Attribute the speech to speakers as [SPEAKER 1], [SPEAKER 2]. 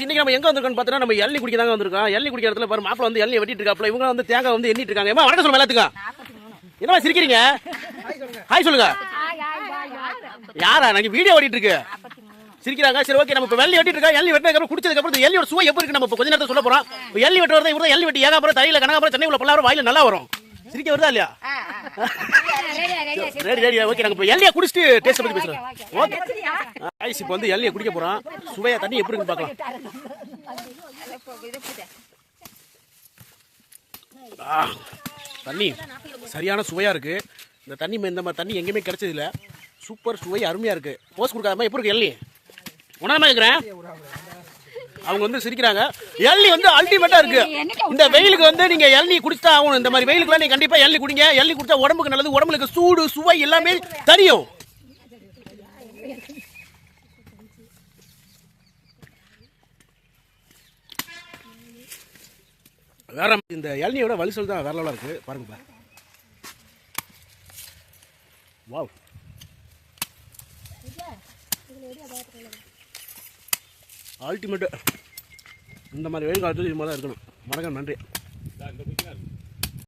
[SPEAKER 1] இன்னைக்கு நம்ம எங்க வந்திருக்கோம் பாத்தீங்கன்னா நம்ம எள்ளி குடிக்க தாங்க வந்திருக்கோம். எள்ளி குடிக்கிற இடத்துல பாரு மாப்பிள வந்து எள்ளி வெட்டிட்டு இருக்காப்ல இவங்க வந்து தேங்காய் வந்து எண்ணிட்டு இருக்காங்க. ஏமா வணக்கம் சொல்லுங்க எல்லாத்துக்கும்? என்னமா சிரிக்கிறீங்க? ஹாய் சொல்லுங்க. யாரா? எனக்கு வீடியோ ஓடிட்டு இருக்கு. சிரிக்கிறாங்க. சரி ஓகே நம்ம இப்ப வெள்ளி வெட்டிட்டு இருக்கா எள்ளி வெட்டினதுக்கு அப்புறம் குடிச்சதுக்கு அப்புறம் எள்ளியோட சுவை எப்படி இருக்கு? நம்ம கொஞ்ச நேரத்துல சொல்ல போறோம். எள்ளி வெட்டு இவர் இவரு எள்ளி வெட்டி ஏகாப்புறம் தலையில கனகாபுரம் சென்னை உள்ள பல்லாயிரம் வாயில நல்லா வரும். சிரிக்க வருதா இல்லையா? ரெடி ரெடி ஓகே நாங்க இப்ப எள்ளியை குடிச்சிட்டு டேஸ்ட் பத்தி பேசுறோம். ஓகே ஐஸ் இப்போ வந்து எள்ளியை குடிக்க போறோம். சுவையா தண்ணி எப்படி இருக்குன்னு பார்க்கலாம். தண்ணி. சரியான சுவையா இருக்கு. இந்த தண்ணி இந்த மாதிரி தண்ணி எங்கேயுமே கிடைச்சது இல்ல சூப்பர் சுவை அருமையா இருக்கு. போஸ் கொடுக்காம எப்படி இருக்கு எள்ளி உணரமா இருக்கிறேன் அவங்க வந்து சிரிக்கிறாங்க. எள்ளி வந்து அல்டிமேட்டா இருக்கு. இந்த வெயிலுக்கு வந்து நீங்க எள்ளி குடிச்சா ஆகணும். இந்த மாதிரி வெயிலுக்குலாம் நீங்க கண்டிப்பா எள்ளி குடிங்க. எள்ளி குடிச்சா உடம்புக்கு நல்லது. உடம்புக்கு சூடு சுவை எல்லாமே தெரியும். வேற இந்த இளநியோட வலிசல் தான் வேற லெவலாக இருக்கு. பாருங்க பா. வாவ். அல்டிமேட்டு இந்த மாதிரி வெயில் காலத்தில் இது மாதிரி தான் இருக்கணும். வணக்கம் நன்றி.